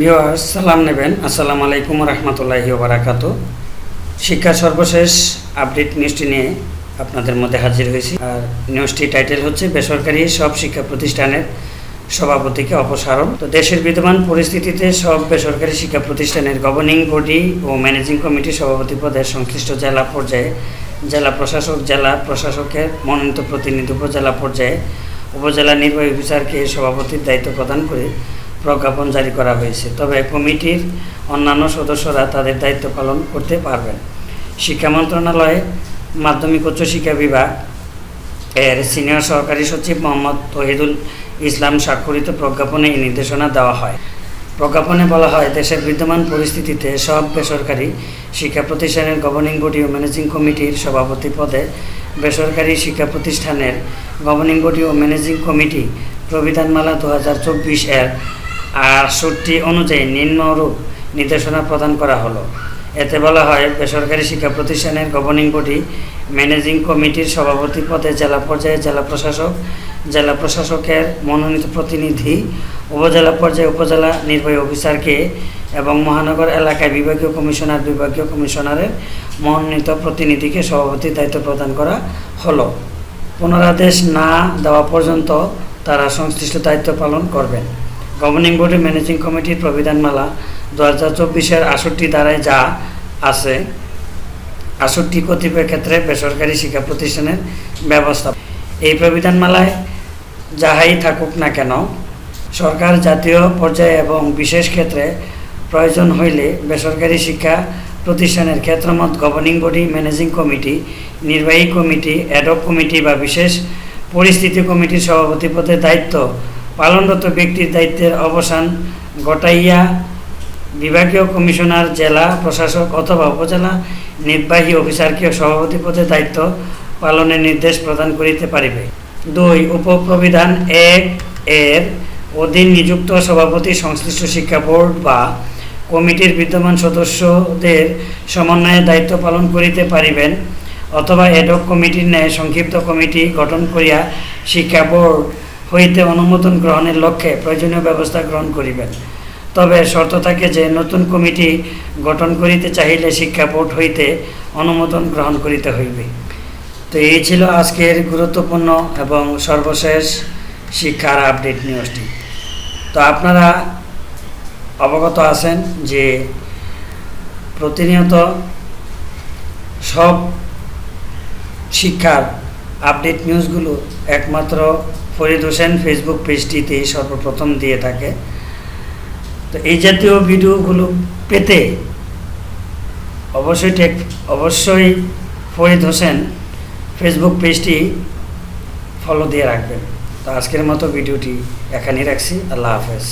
Viewers সালাম নেবেন। আসসালামু আলাইকুম রহমতুল্লাহি বারাকাতু শিক্ষা সর্বশেষ আপডেট নিউজটি নিয়ে আপনাদের মধ্যে হাজির হয়েছি। আর নিউজটি টাইটেল হচ্ছে, বেসরকারি সব শিক্ষা প্রতিষ্ঠানের সভাপতিকে অপসারণ। তো দেশের বিদ্যমান পরিস্থিতিতে সব বেসরকারি শিক্ষা প্রতিষ্ঠানের গভর্নিং বডি ও ম্যানেজিং কমিটির সভাপতি পদে সংশ্লিষ্ট জেলা পর্যায়ে জেলা প্রশাসক, জেলা প্রশাসকের মনোনীত প্রতিনিধি উপজেলা পর্যায়ে উপজেলা নির্বাহী অফিসারকে সভাপতির দায়িত্ব প্রদান করে প্রজ্ঞাপন জারি করা হয়েছে। তবে কমিটির অন্যান্য সদস্যরা তাদের দায়িত্ব পালন করতে পারবেন। শিক্ষা মন্ত্রণালয়ে মাধ্যমিক উচ্চশিক্ষা বিভাগ এর সিনিয়র সহকারী সচিব মোহাম্মদ তহিদুল ইসলাম স্বাক্ষরিত প্রজ্ঞাপনে এই নির্দেশনা দেওয়া হয়। প্রজ্ঞাপনে বলা হয়, দেশের বিদ্যমান পরিস্থিতিতে সব বেসরকারি শিক্ষা প্রতিষ্ঠানের গভর্নিং বডি ও ম্যানেজিং কমিটির সভাপতি পদে বেসরকারি শিক্ষা প্রতিষ্ঠানের গভর্নিং বডি ও ম্যানেজিং কমিটি প্রবিধানমালা দু হাজার চব্বিশ এর আটষট্টি অনুযায়ী নিম্নরূপ নির্দেশনা প্রদান করা হলো। এতে বলা হয়, বেসরকারি শিক্ষা প্রতিষ্ঠানের গভর্নিং বডি ম্যানেজিং কমিটির সভাপতি পদে জেলা পর্যায়ে জেলা প্রশাসক, জেলা প্রশাসকের মনোনীত প্রতিনিধি, উপজেলা পর্যায়ে উপজেলা নির্বাহী অফিসারকে এবং মহানগর এলাকায় বিভাগীয় কমিশনার, বিভাগীয় কমিশনারের মনোনীত প্রতিনিধিকে সভাপতির দায়িত্ব প্রদান করা হলো। পুনরাদেশ না দেওয়া পর্যন্ত তারা সংশ্লিষ্ট দায়িত্ব পালন করবেন। গভর্নিং বডি ম্যানেজিং কমিটির প্রবিধানমালা দু হাজার চব্বিশের আষট্টি ধারায় যা আছে আষট্টি কতিপয় ক্ষেত্রে বেসরকারি শিক্ষা প্রতিষ্ঠানের ব্যবস্থা। এই প্রবিধানমালায় যাহাই থাকুক না কেন, সরকার জাতীয় পর্যায়ে এবং বিশেষ ক্ষেত্রে প্রয়োজন হইলে বেসরকারি শিক্ষা প্রতিষ্ঠানের ক্ষেত্রমত গভর্নিং বডি ম্যানেজিং কমিটি নির্বাহী কমিটি অ্যাডক কমিটি বা বিশেষ পরিস্থিতি কমিটির সভাপতি পদে দায়িত্ব পালনরত ব্যক্তির দায়িত্বের অবসান ঘটাইয়া বিভাগীয় কমিশনার, জেলা প্রশাসক অথবা উপজেলা নির্বাহী অফিসারকে সভাপতি পদে দায়িত্ব পালনের নির্দেশ প্রদান করিতে পারিবে। দুই, উপপ্রবিধান এক এর অধীন নিযুক্ত সভাপতি, সংশ্লিষ্ট শিক্ষা বোর্ড বা কমিটির বিদ্যমান সদস্যদের সমন্বয়ে দায়িত্ব পালন করিতে পারিবেন অথবা এডক কমিটির ন্যায় সংক্ষিপ্ত কমিটি গঠন করিয়া শিক্ষা বোর্ড হইতে অনুমোদন গ্রহণের লক্ষ্যে প্রয়োজনীয় ব্যবস্থা গ্রহণ করিবেন। তবে শর্ত থাকে যে, নতুন কমিটি গঠন করিতে চাহিলে শিক্ষা বোর্ড হইতে অনুমোদন গ্রহণ করিতে হইবে। তো এই ছিল আজকের গুরুত্বপূর্ণ এবং সর্বশেষ শিক্ষার আপডেট নিউজটি। তো আপনারা অবগত আছেন যে, প্রতিনিয়ত সব শিক্ষার আপডেট নিউজগুলো একমাত্র ফরিদ হোসেন ফেসবুক পেজটিতে সর্বপ্রথম দিয়ে থাকে। তো এই জাতীয় ভিডিওগুলো পেতে অবশ্যই টেক, অবশ্যই ফরিদ হোসেন ফেসবুক পেজটি ফলো দিয়ে রাখবেন। তো আজকের মতো ভিডিওটি এখানেই রাখছি। আল্লাহ হাফেজ।